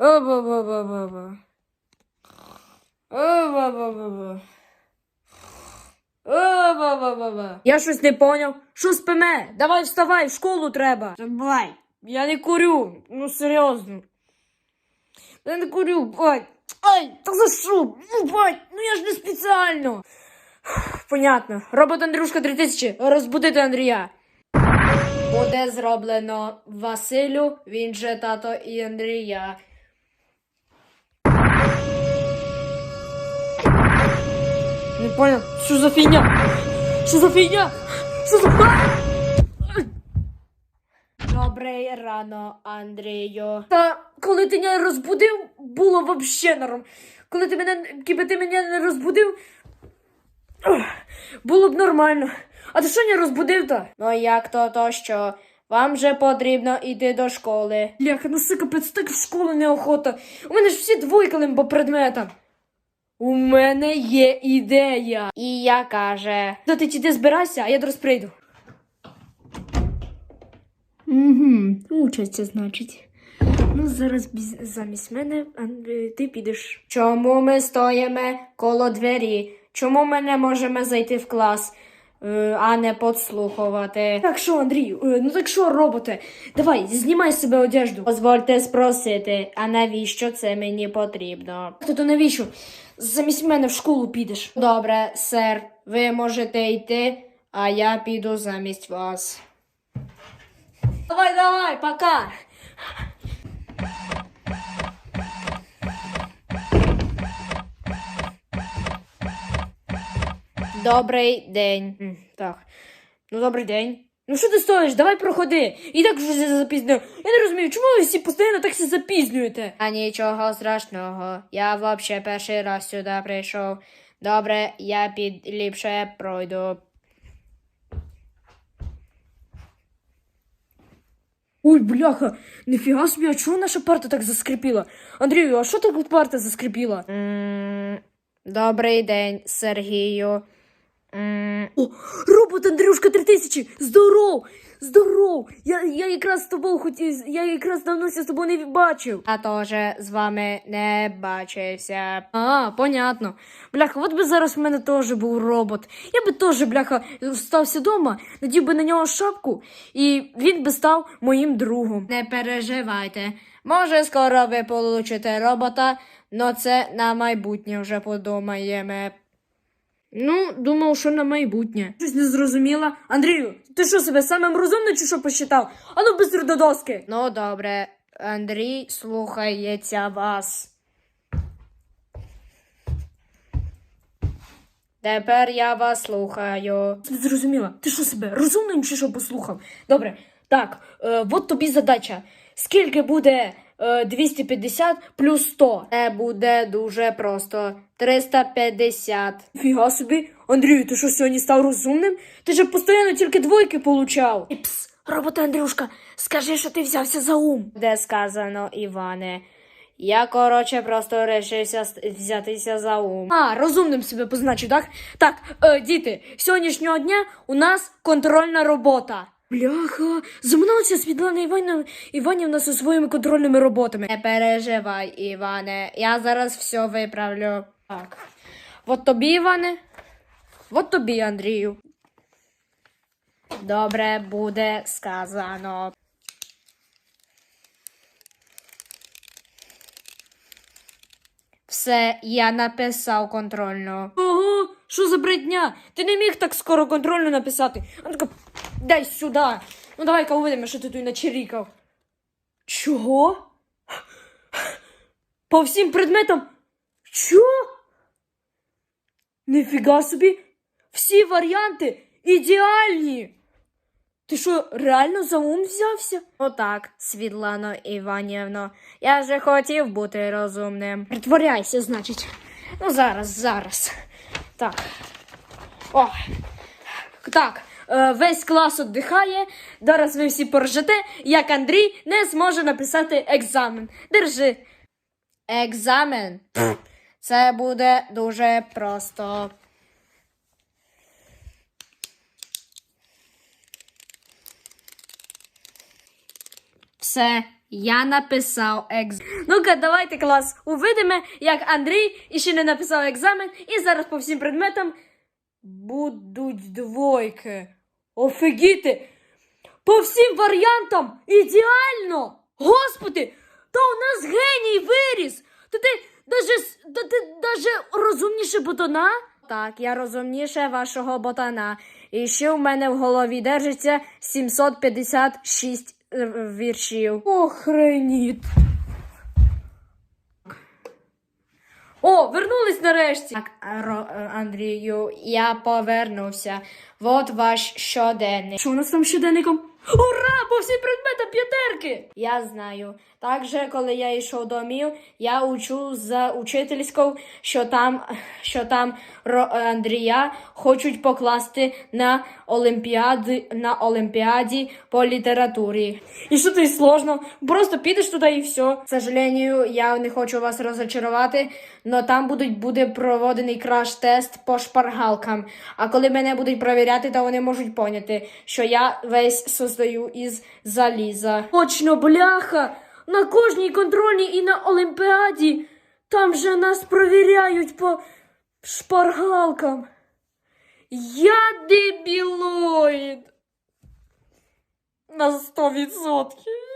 Оба-ба-ба-ба-ба. Оба-ба-ба-ба. Оба-ба-ба-ба. Я щось не поняв. Що спиме? Давай вставай, в школу треба. Давай. Я не курю. Ну серйозно. Я не курю, бать. Ай, та за що? Ну, бать, ну я ж не спеціально. Понятно. Робот Андрюшка 3000. Розбудити Андрія. Буде зроблено Василю, він же тато і Андрія. Не понял, що за фігня? Що за фігня? Що за Добрий рано, Андрію. Та коли ти мене розбудив, було вообще норм. Коли ти мене, якби ти мене не розбудив, було б нормально. А ти що не розбудив то? Ну як то то що? Вам же потрібно йти до школи. Ляха, ну си капець, так в школу неохота. У мене ж всі двойкали по предметам. У мене є ідея. І я каже. То ти іди збирайся, а я зараз прийду. Угу, учаться, значить. Ну, зараз біз- замість мене Ан- ти підеш. Чому ми стоїмо коло двері? Чому ми не можемо зайти в клас, е, а не підслухувати? Так що, Андрію, е, ну так що, роботе? Давай, знімай з себе одежду. Дозвольте спросити, а навіщо це мені потрібно? То, то навіщо? Замість мене в школу підеш. Добре, сер, ви можете йти, а я піду замість вас. Давай, давай, пока. Добрий день. Так. Ну, добрий день. Ну що ти стоїш? Давай проходи. І так вже запізнюю. Я не розумію, чому ви всі постійно так все запізнюєте? А нічого страшного. Я взагалі перший раз сюди прийшов. Добре, я підліпше пройду. Ой, бляха, ніфіга собі, а чого наша парта так заскрипіла? Андрію, а що так парта заскрипіла? Добрий день, Сергію. О, робот Андрюшка 3000! Здоров! Здоров! Я, я якраз з тобою хотів, я якраз давнося з тобою не бачив. А теж з вами не бачився. А, понятно. Бляха, от би зараз в мене теж був робот. Я би теж, бляха, стався вдома, надів би на нього шапку, і він би став моїм другом. Не переживайте. Може, скоро ви получите робота, но це на майбутнє вже подумаємо. Ну, думав, що на майбутнє. Щось не зрозуміла. Андрію, ти що себе самим розумним чи що посчитав? Ану быстро до доски. Ну, добре, Андрій слухається вас. Тепер я вас слухаю. Не зрозуміла. Ти що себе розумним чи що послухав? Добре, так, е, от тобі задача. Скільки буде 250 плюс 100? Це буде дуже просто. 350. Фіга собі. Андрію, ти що сьогодні став розумним? Ти ж постійно тільки двойки получав. Іпс, робота Андрюшка, скажи, що ти взявся за ум. Де сказано, Іване. Я, коротше, просто вирішився взятися за ум. А, розумним себе позначив, так? Так, е, діти, сьогоднішнього дня у нас контрольна робота. Бляха, заминалася Світлана Іванівна, Іванівна зі своїми контрольними роботами. Не переживай, Іване, я зараз все виправлю. Так. От тобі, Іване. От тобі, Андрію. Добре буде сказано. Все, я написав контрольну. Ого, що за бредня? Ти не міг так скоро контрольну написати. А ну-ка, дай сюди. Ну давай-ка увидимо, що ти тут начерікав. Чого? По всім предметам? Що? Нифіга собі. Всі варіанти ідеальні. Ти що, реально за ум взявся? Отак, Світлано Іванівно. Я же хотів бути розумним. Притворяйся, значить. Ну, зараз, зараз. Так. О. Так. Е, Весь клас віддихає. Зараз ви всі поржете, як Андрій не зможе написати екзамен. Держи. Екзамен. Це буде дуже просто. Все, Я написав екзамен. Ну-ка, давайте клас. Увидимо, як Андрій іще не написав екзамен, і зараз по всім предметам будуть двойки. Офігіти! По всім варіантам ідеально! Господи! Та у нас геній виріс! Та ти та даже розумніше ботана? Так, я розумніше вашого ботана. І ще в мене в голові держиться 756 е, віршів. Охреніт. О, вернулись нарешті. Так, е, Андрію, я повернувся. Вот ваш щоденник. Що у нас там щоденником? Ура! По всім предметам п'ятерки! Я знаю. Також, коли я йшов домів, я учу за учительською, що там, що там Ро- Андрія хочуть покласти на олімпіади на олімпіаді по літературі. І що й сложно? Просто підеш туди і все. К сожалению, я не хочу вас розочарувати, но там будуть буде проводений краш-тест по шпаргалкам. А коли мене будуть провіряти, то вони можуть поняти, що я весь создаю із заліза. Точно, бляха! На кожній контрольній і на олімпіаді. Там же нас провіряють по шпаргалкам. Я дебілоїд. На сто відсотків.